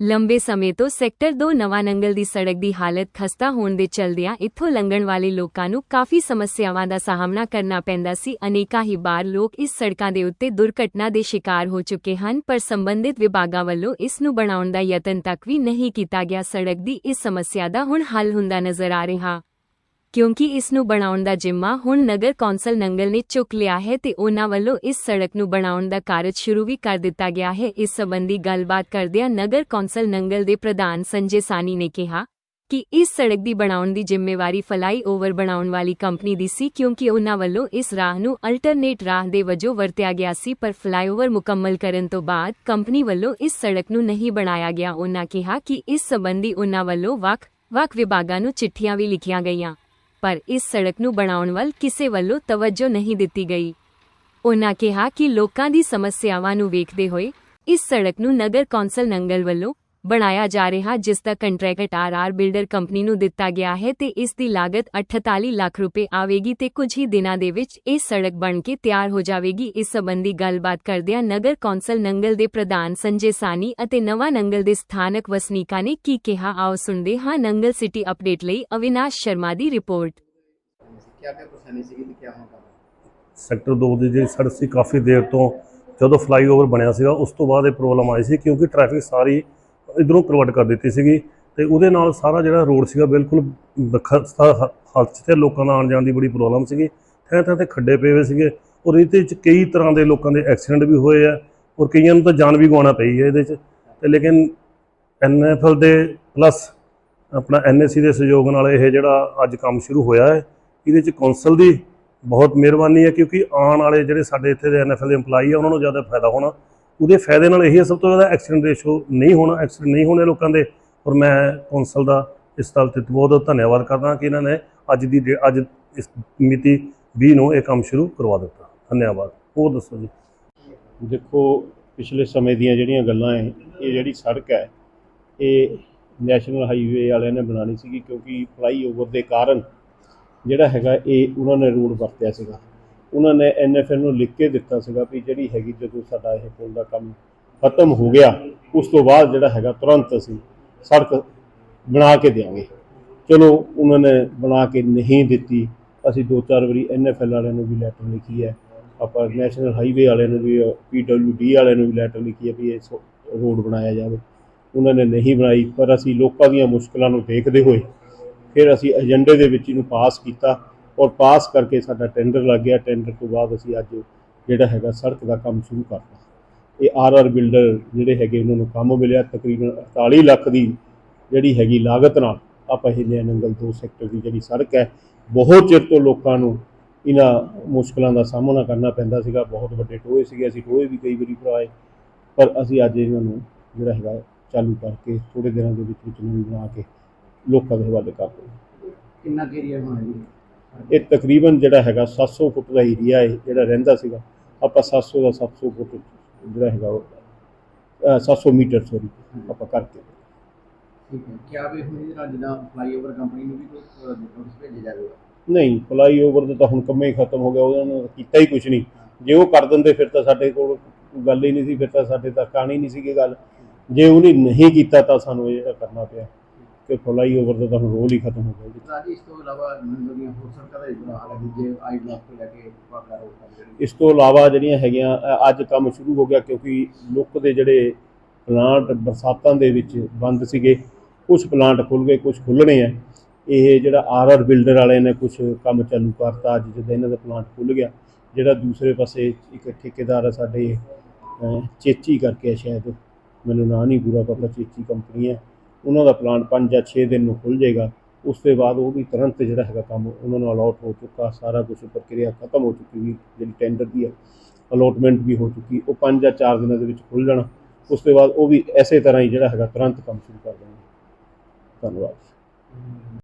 ਲੰਬੇ ਸਮੇਂ ਤੋਂ ਸੈਕਟਰ 2 ਨਵਾਂ ਨੰਗਲ ਦੀ ਸੜਕ ਦੀ ਹਾਲਤ ਖਸਤਾ ਹੋਣ ਦੇ ਚਲਦਿਆਂ ਇੱਥੋਂ ਲੰਘਣ ਵਾਲੇ ਲੋਕਾਂ ਨੂੰ ਕਾਫੀ ਸਮੱਸਿਆਵਾਂ ਦਾ ਸਾਹਮਣਾ ਕਰਨਾ ਪੈਂਦਾ ਸੀ। ਅਨੇਕਾਂ ਹੀ ਬਾਰ ਲੋਕ ਇਸ ਸੜਕਾਂ ਦੇ ਉੱਤੇ ਦੁਰਘਟਨਾ ਦੇ ਸ਼ਿਕਾਰ ਹੋ ਚੁੱਕੇ ਹਨ, ਪਰ ਸੰਬੰਧਿਤ ਵਿਭਾਗਾਂ ਵੱਲੋਂ ਇਸ ਨੂੰ ਬਣਾਉਣ ਦਾ ਯਤਨ ਤੱਕ ਵੀ ਨਹੀਂ ਕੀਤਾ ਗਿਆ। ਸੜਕ ਦੀ ਇਸ ਸਮੱਸਿਆ ਦਾ ਹੁਣ ਹੱਲ ਹੁੰਦਾ ਨਜ਼ਰ ਆ ਰਿਹਾ। ਕਿਉਂਕਿ ਇਸ ਨੂੰ ਬਣਾਉਣ ਦਾ ਜਿੰਮਾ ਹੁਣ ਨਗਰ ਕੌਂਸਲ ਨੰਗਲ ਨੇ ਚੁੱਕ ਲਿਆ ਹੈ ਤੇ ਉਹਨਾਂ ਵੱਲੋਂ ਇਸ ਸੜਕ ਨੂੰ ਬਣਾਉਣ ਦਾ ਕਾਰਜ ਸ਼ੁਰੂ ਵੀ ਕਰ ਦਿੱਤਾ ਗਿਆ ਹੈ। ਇਸ ਸੰਬੰਧੀ ਗੱਲਬਾਤ ਕਰਦਿਆਂ ਨਗਰ ਕੌਂਸਲ ਨੰਗਲ ਦੇ ਪ੍ਰਧਾਨ ਸੰਜੇ ਸਾਨੀ ਨੇ ਕਿਹਾ ਕਿ ਇਸ ਸੜਕ ਦੀ ਬਣਾਉਣ ਦੀ ਜ਼ਿੰਮੇਵਾਰੀ ਫਲਾਈ ਓਵਰ ਬਣਾਉਣ ਵਾਲੀ ਕੰਪਨੀ ਦੀ ਸੀ ਕਿਉਂਕਿ ਉਹਨਾਂ ਵੱਲੋਂ ਇਸ ਰਾਹ ਨੂੰ ਅਲਟਰਨੇਟ ਰਾਹ ਦੇ ਵਜੋਂ ਵਰਤਿਆ ਗਿਆ ਸੀ, ਪਰ ਫਲਾਈਓਵਰ ਮੁਕੰਮਲ ਕਰਨ ਤੋਂ ਬਾਅਦ ਕੰਪਨੀ ਵੱਲੋਂ ਇਸ ਸੜਕ ਨੂੰ ਨਹੀਂ ਬਣਾਇਆ ਗਿਆ। ਉਹਨਾਂ ਕਿਹਾ ਕਿ ਇਸ ਸੰਬੰਧੀ ਉਹਨਾਂ ਵੱਲੋਂ ਵੱਖ-ਵੱਖ ਵਿਭਾਗਾਂ ਨੂੰ ਚਿੱਠੀਆਂ ਵੀ ਲਿਖੀਆਂ ਗਈਆਂ। ਪਰ ਇਸ ਸੜਕ ਨੂੰ ਬਣਾਉਣ ਵੱਲ ਕਿਸੇ ਵੱਲੋਂ ਤਵੱਜੋ ਨਹੀਂ ਦਿੱਤੀ ਗਈ। ਉਹਨਾਂ ਕਿਹਾ ਕਿ ਲੋਕਾਂ ਦੀ ਸਮੱਸਿਆਵਾਂ ਨੂੰ ਵੇਖਦੇ ਹੋਏ ਇਸ ਸੜਕ ਨੂੰ ਨਗਰ ਕੌਂਸਲ ਨੰਗਲ ਵੱਲੋਂ ਬਣਾਇਆ ਜਾ ਰਿਹਾ ਜਿਸ ਦਾ ਕੰਟਰੈਕਟ ਆਰਆਰ ਬਿਲਡਰ ਕੰਪਨੀ ਨੂੰ ਦਿੱਤਾ ਗਿਆ ਹੈ ਤੇ ਇਸ ਦੀ ਲਾਗਤ 48 ਲੱਖ ਰੁਪਏ ਆਵੇਗੀ ਤੇ ਕੁਝ ਹੀ ਦਿਨਾਂ ਦੇ ਵਿੱਚ ਇਹ ਸੜਕ ਬਣ ਕੇ ਤਿਆਰ ਹੋ ਜਾਵੇਗੀ ਇਸ ਸੰਬੰਧੀ ਗੱਲਬਾਤ ਕਰਦਿਆਂ ਨਗਰ ਕੌਂਸਲ ਨੰਗਲ ਦੇ ਪ੍ਰਧਾਨ ਸੰਜੇ ਸਾਨੀ ਅਤੇ ਨਵਾਂ ਨੰਗਲ ਦੇ ਸਥਾਨਕ ਵਸਨੀਕਾਂ ਨੇ ਕੀ ਕਿਹਾ ਆਓ ਸੁਣਦੇ ਹਾਂ ਨੰਗਲ ਸਿਟੀ ਅਪਡੇਟ ਲਈ ਅਵਿਨਾਸ਼ ਸ਼ਰਮਾ ਦੀ ਰਿਪੋਰਟ क्या क्या परेशानी सी ਤੇ ਕਿਆ ਹੁਣ ਕਰਨਾ ਸੈਕਟਰ 2 ਦੀ ਜਿਹੜੀ ਸੜਕ ਸੀ ਕਾਫੀ ਦੇਰ ਤੋਂ ਜਦੋਂ ਫਲਾਈਓਵਰ ਬਣਿਆ ਸੀਗਾ ਉਸ ਤੋਂ ਬਾਅਦ ਇਹ ਪ੍ਰੋਬਲਮ ਆਈ ਸੀ ਕਿਉਂਕਿ ਟ੍ਰੈਫਿਕ ਸਾਰੀ ਇਧਰੋਂ ਕਰਵਟ ਕਰ ਦਿੱਤੀ ਸੀਗੀ ਤੇ ਉਹਦੇ ਨਾਲ ਸਾਰਾ ਜਿਹੜਾ ਰੋਡ ਸੀਗਾ ਬਿਲਕੁਲ ਖਸਤਾ ਹਾਲਤ 'ਚ ਤੇ ਲੋਕਾਂ ਦਾ ਆਉਣ ਜਾਣ ਦੀ ਬੜੀ ਪ੍ਰੋਬਲਮ ਸੀਗੀ। ਥਾਂ ਥਾਂ ਤੇ ਖੱਡੇ ਪਏ ਹੋਏ ਸੀਗੇ ਔਰ ਇਹਦੇ 'ਚ ਕਈ ਤਰ੍ਹਾਂ ਦੇ ਲੋਕਾਂ ਦੇ ਐਕਸੀਡੈਂਟ ਵੀ ਹੋਏ ਆ ਔਰ ਕਈਆਂ ਨੂੰ ਤਾਂ ਜਾਨ ਵੀ ਗਵਾਉਣਾ ਪਈ ਹੈ ਇਹਦੇ 'ਚ। ਤੇ ਲੇਕਿਨ ਐਨਐਫਐਲ ਦੇ ਪਲੱਸ ਆਪਣਾ ਐਨਐਸਸੀ ਦੇ ਸਹਿਯੋਗ ਨਾਲ ਇਹ ਜਿਹੜਾ ਅੱਜ ਕੰਮ ਸ਼ੁਰੂ ਹੋਇਆ ਹੈ, ਇਹਦੇ 'ਚ ਕੌਂਸਲ ਦੀ ਬਹੁਤ ਮਿਹਰਬਾਨੀ ਹੈ ਕਿਉਂਕਿ ਆਉਣ ਵਾਲੇ ਜਿਹੜੇ ਸਾਡੇ ਇੱਥੇ ਦੇ ਐਨਐਫਐਲ ਦੇ EMPLOYEE ਆ, ਉਹਨਾਂ ਨੂੰ ਜ਼ਿਆਦਾ ਫਾਇਦਾ ਹੋਣਾ। ਉਹਦੇ ਫਾਇਦੇ ਨਾਲ ਇਹ ਸਭ ਤੋਂ ਜ਼ਿਆਦਾ ਐਕਸੀਡੈਂਟ ਰੇਸ਼ੋ ਨਹੀਂ ਹੋਣਾ ਐਕਸੀਡੈਂਟ ਨਹੀਂ ਹੋਣੇ ਲੋਕਾਂ ਦੇ। ਔਰ ਮੈਂ ਕੌਂਸਲ ਦਾ ਇਸ ਤਲ ਤੇ ਬਹੁਤ ਬਹੁਤ ਧੰਨਵਾਦ ਕਰਦਾ ਕਿ ਇਹਨਾਂ ਨੇ ਅੱਜ ਦੀ ਡੇ- ਅੱਜ ਇਸ ਮਿਤੀ 20 ਨੂੰ ਇਹ ਕੰਮ ਸ਼ੁਰੂ ਕਰਵਾ ਦਿੱਤਾ। ਧੰਨਵਾਦ। ਹੋਰ ਦੱਸੋ ਜੀ। ਦੇਖੋ, ਪਿਛਲੇ ਸਮੇਂ ਦੀਆਂ ਜਿਹੜੀਆਂ ਗੱਲਾਂ ਹੈ ਇਹ ਜਿਹੜੀ ਸੜਕ ਹੈ ਇਹ ਨੈਸ਼ਨਲ ਹਾਈਵੇ ਵਾਲਿਆਂ ਨੇ ਬਣਾਉਣੀ ਸੀਗੀ ਕਿਉਂਕਿ ਫਲਾਈਓਵਰ ਦੇ ਕਾਰਨ ਜਿਹੜਾ ਹੈਗਾ ਇਹ ਉਹਨਾਂ ਨੇ ਰੂਟ ਵਰਤਿਆ ਸੀਗਾ। ਉਹਨਾਂ ਨੇ ਐਨਐਫਐਲ ਨੂੰ ਲਿਖ ਕੇ ਦਿੱਤਾ ਸੀਗਾ ਵੀ ਜਿਹੜੀ ਹੈਗੀ ਜਦੋਂ ਸਾਡਾ ਇਹ ਪੁਲ ਦਾ ਕੰਮ ਖਤਮ ਹੋ ਗਿਆ, ਉਸ ਤੋਂ ਬਾਅਦ ਜਿਹੜਾ ਹੈਗਾ ਤੁਰੰਤ ਅਸੀਂ ਸੜਕ ਬਣਾ ਕੇ ਦੇਵਾਂਗੇ ਚਲੋ, ਉਹਨਾਂ ਨੇ ਬਣਾ ਕੇ ਨਹੀਂ ਦਿੱਤੀ। ਅਸੀਂ ਦੋ ਚਾਰ ਵਾਰੀ ਐਨਐਫਐਲ ਵਾਲਿਆਂ ਨੂੰ ਵੀ ਲੈਟਰ ਲਿਖੀ ਹੈ। ਆਪਾਂ ਨੈਸ਼ਨਲ ਹਾਈਵੇ ਵਾਲਿਆਂ ਨੂੰ ਵੀ ਪੀਡਬਲਯੂਡੀ ਵਾਲਿਆਂ ਨੂੰ ਵੀ ਲੈਟਰ ਲਿਖੀ ਹੈ ਵੀ ਇਹ ਸੋ- ਰੋਡ ਬਣਾਇਆ ਜਾਵੇ। ਉਹਨਾਂ ਨੇ ਨਹੀਂ ਬਣਾਈ, ਪਰ ਅਸੀਂ ਲੋਕਾਂ ਦੀਆਂ ਮੁਸ਼ਕਲਾਂ ਨੂੰ ਦੇਖਦੇ ਹੋਏ ਫਿਰ ਅਸੀਂ ਏਜੰਡੇ ਦੇ ਵਿੱਚ ਇਹਨੂੰ ਪਾਸ ਕੀਤਾ। ਔਰ ਪਾਸ ਕਰਕੇ ਸਾਡਾ ਟੈਂਡਰ ਲੱਗ ਗਿਆ। ਟੈਂਡਰ ਤੋਂ ਬਾਅਦ ਅਸੀਂ ਅੱਜ ਜਿਹੜਾ ਹੈਗਾ ਸੜਕ ਦਾ ਕੰਮ ਸ਼ੁਰੂ ਕਰਤਾ ਇਹ ਆਰ ਆਰ ਬਿਲਡਰ ਜਿਹੜੇ ਹੈਗੇ, ਉਹਨਾਂ ਨੂੰ ਕੰਮ ਮਿਲਿਆ। ਤਕਰੀਬਨ 48 ਲੱਖ ਦੀ ਜਿਹੜੀ ਹੈਗੀ ਲਾਗਤ ਨਾਲ ਆਪਾਂ ਇਹ ਨੰਗਲ 2 ਸੈਕਟਰ ਦੀ ਜਿਹੜੀ ਸੜਕ ਹੈ, ਬਹੁਤ ਚਿਰ ਤੋਂ ਲੋਕਾਂ ਨੂੰ ਇਹਨਾਂ ਮੁਸ਼ਕਲਾਂ ਦਾ ਸਾਹਮਣਾ ਕਰਨਾ ਪੈਂਦਾ ਸੀਗਾ। ਬਹੁਤ ਵੱਡੇ ਟੋਏ ਸੀਗੇ। ਅਸੀਂ ਟੋਏ ਵੀ ਕਈ ਵਾਰੀ ਭਰਾਏ। ਪਰ ਅਸੀਂ ਅੱਜ ਇਹਨਾਂ ਨੂੰ ਜਿਹੜਾ ਹੈਗਾ ਚਾਲੂ ਕਰਕੇ ਥੋੜੇ ਦਿਨਾਂ ਦੇ ਵਿੱਚ ਵਿੱਚ ਨਵੀਂ ਬਣਾ ਕੇ ਲੋਕਾਂ ਦੇ ਹਵਾਲੇ ਕਰ ਦਿੰਦੇ ਕਿੰਨਾ ਏਰੀਆ ਹੋਣਾ ਜੀ? ਇਹ ਤਕਰੀਬਨ ਜਿਹੜਾ ਹੈਗਾ 700 ਫੁੱਟ ਦਾ ਏਰੀਆ ਹੈ ਜਿਹੜਾ ਰਹਿੰਦਾ ਸੀਗਾ ਆਪਾਂ 700 ਦਾ 700 ਫੁੱਟ ਜਿਹੜਾ ਹੈਗਾ ਉਹ, ਅਹ 700 ਮੀਟਰ ਸੋਰੀ ਆਪਾਂ ਕਰਕੇ। ਠੀਕ ਹੈ। ਕਿਆ ਵੀ ਹੁਣ ਨਾਲ ਜਿੱਦਾਂ ਫਲਾਈਓਵਰ ਕੰਪਨੀ ਨੂੰ ਵੀ ਕੋਈ ਨੋਟਿਸ ਭੇਜਿਆ ਜਾਵੇਗਾ ਨਹੀਂ ਫਲਾਈਓਵਰ ਦਾ ਤਾਂ ਹੁਣ ਕੰਮੇ ਹੀ ਖਤਮ ਹੋ ਗਿਆ ਉਹਨਾਂ ਨੇ ਕੀਤਾ ਹੀ ਕੁਝ ਨਹੀਂ। ਜੇ ਉਹ ਕਰ ਦਿੰਦੇ ਫਿਰ ਤਾਂ ਸਾਡੇ ਕੋਲ ਗੱਲ ਹੀ ਨਹੀਂ ਸੀ ਫਿਰ ਤਾਂ ਸਾਡੇ ਤੱਕ ਆਣੀ ਨਹੀਂ ਸੀਗੀ ਗੱਲ। ਜੇ ਉਹਨੇ ਨਹੀਂ ਕੀਤਾ ਤਾਂ ਸਾਨੂੰ ਇਹ ਕਰਨਾ ਪਿਆ। ਕਿ ਫਲਾਈਓਵਰ ਦਾ ਤਾਂ ਹੁਣ ਰੋਲ ਹੀ ਖਤਮ ਹੋ ਗਿਆ ਜੀ। ਰਾਜੀ ਇਸ ਤੋਂ ਇਲਾਵਾ ਦੀਆਂ ਹੋਰ ਸੜਕਾਂ ਦਾ ਜਿਹੜਾ ਹਾਲ ਹੈ ਜੇ ਆਈ ਬਲਾਕ ਤੋਂ ਲੈ ਕੇ ਪਾਕਾ ਰੋਡ ਇਸ ਤੋਂ ਇਲਾਵਾ ਜਿਹੜੀਆਂ ਹੈਗੀਆਂ ਅੱਜ ਕੰਮ ਸ਼ੁਰੂ ਹੋ ਗਿਆ ਕਿਉਂਕਿ ਲੁੱਕ ਦੇ ਜਿਹੜੇ ਪਲਾਂਟ ਬਰਸਾਤਾਂ ਦੇ ਵਿੱਚ ਬੰਦ ਸੀਗੇ ਕੁਝ ਪਲਾਂਟ ਖੁੱਲ ਗਏ ਕੁਝ ਖੁੱਲਣੇ ਆ। ਇਹ ਜਿਹੜਾ ਆਰ ਆਰ ਬਿਲਡਰ ਵਾਲੇ ਨੇ ਕੁਝ ਕੰਮ ਚਾਲੂ ਕਰਤਾ ਅੱਜ ਜਦੋਂ ਇਹਨਾਂ ਦਾ ਪਲਾਂਟ ਖੁੱਲ ਗਿਆ ਜਿਹੜਾ ਦੂਸਰੇ ਪਾਸੇ ਇੱਕ ਠੇਕੇਦਾਰ ਆ ਸਾਡੇ ਚੇਚੀ ਕਰਕੇ ਆ ਸ਼ਾਇਦ ਮੈਨੂੰ ਨਾਂ ਨਹੀਂ ਪੂਰਾ ਪਤਾ ਚੇਚੀ ਕੰਪਨੀ ਹੈ ਉਹਨਾਂ ਦਾ ਪਲਾਂਟ 5 ਜਾਂ 6 ਦਿਨ ਨੂੰ ਖੁੱਲ ਜਾਏਗਾ, ਉਸ ਤੋਂ ਬਾਅਦ ਉਹ ਵੀ ਤੁਰੰਤ ਜਿਹੜਾ ਹੈਗਾ ਕੰਮ ਉਹਨਾਂ ਨੂੰ ਅਲਾਟ ਹੋ ਚੁੱਕਾ, ਸਾਰਾ ਕੁਝ ਪ੍ਰਕਿਰਿਆ ਖਤਮ ਹੋ ਚੁੱਕੀ ਵੀ ਜਿਹੜੀ ਟੈਂਡਰ ਦੀ ਹੈ ਅਲੋਟਮੈਂਟ ਵੀ ਹੋ ਚੁੱਕੀ, ਉਹ 5 ਜਾਂ 4 ਦਿਨਾਂ ਦੇ ਵਿੱਚ ਖੁੱਲ ਜਾਣਾ, ਉਸ ਤੋਂ ਬਾਅਦ ਉਹ ਵੀ ਐਸੇ ਤਰ੍ਹਾਂ ਹੀ ਜਿਹੜਾ ਹੈਗਾ ਤੁਰੰਤ ਕੰਮ ਸ਼ੁਰੂ ਕਰ ਦੇਣਾ। ਧੰਨਵਾਦ।